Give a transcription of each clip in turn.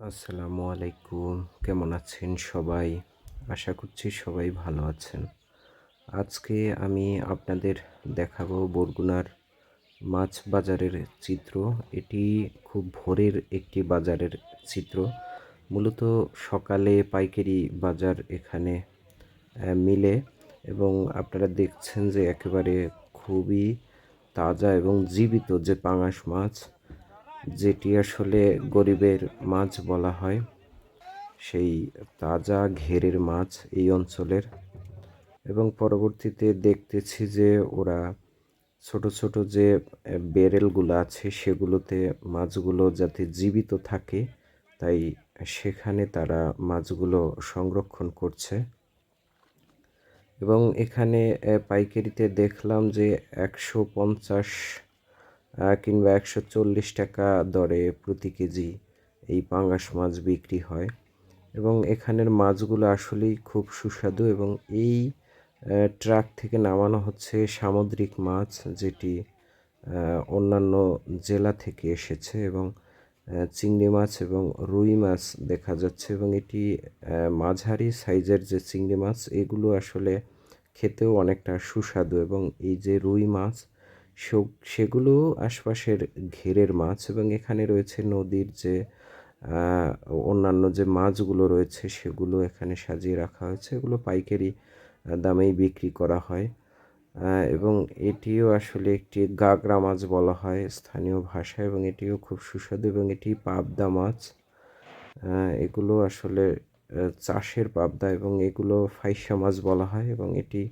আসসালামু আলাইকুম। কেমন আছেন সবাই? আশা করছি সবাই ভালো আছেন। আজকে আমি আপনাদের দেখাবো বরগুনার মাছ বাজারের চিত্র। এটি খুব ভোরের একটি বাজারের চিত্র। মূলত সকালে পাইকারি বাজার এখানে মিলে এবং আপনারা দেখছেন যে একেবারে খুবই তাজা এবং জীবিত যে পাঙাশ মাছ যেটি আসলে গরিবের মাছ বলা হয়, সেই তাজা ঘেরের মাছ এই অঞ্চলের। এবং পরবর্তীতে দেখতেছি যে ওরা ছোট ছোট যে বেরেলগুলো আছে, সেগুলোতে মাছগুলো যাতে জীবিত থাকে, তাই সেখানে তারা মাছগুলো সংরক্ষণ করছে। এবং এখানে পাইকারিতে দেখলাম যে একশো পঞ্চাশ কিংবা একশো চল্লিশ টাকা দরে প্রতি কেজি এই পাঙ্গাস মাছ বিক্রি হয়। এবং এখানের মাছগুলো আসলেই খুব সুস্বাদু এবং এই ট্রাক থেকে নামানো হচ্ছে সামুদ্রিক মাছ যেটি অন্যান্য জেলা থেকে এসেছে এবং চিংড়ি মাছ এবং রুই মাছ দেখা যাচ্ছে এবং এটি মাঝারি সাইজের যে চিংড়ি মাছ এগুলো আসলে খেতেও অনেকটা সুস্বাদু এবং এই যে রুই মাছ সেগুলো আশপাশের ঘেরের মাছ এবং এখানে রয়েছে নদীর যে অন্যান্য যে মাছগুলো রয়েছে সেগুলো এখানে সাজিয়ে রাখা হয়েছে। এগুলো পাইকারি দামেই বিক্রি করা হয়। এবং এটিও আসলে একটি গাগরা মাছ বলা হয় স্থানীয় ভাষায় এবং এটিও খুব সুস্বাদু এবং এটি পাবদা মাছ। এগুলো আসলে চাষের পাবদা এবং এগুলো ফাইসা মাছ বলা হয় এবং এটি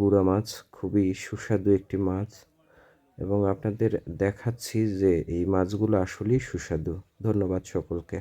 গুড়া মাছ, খুবই সুস্বাদু একটি মাছ। এবং আপনাদের দেখাচ্ছি যে এই মাছগুলো আসলেই সুস্বাদু। ধন্যবাদ সকলকে।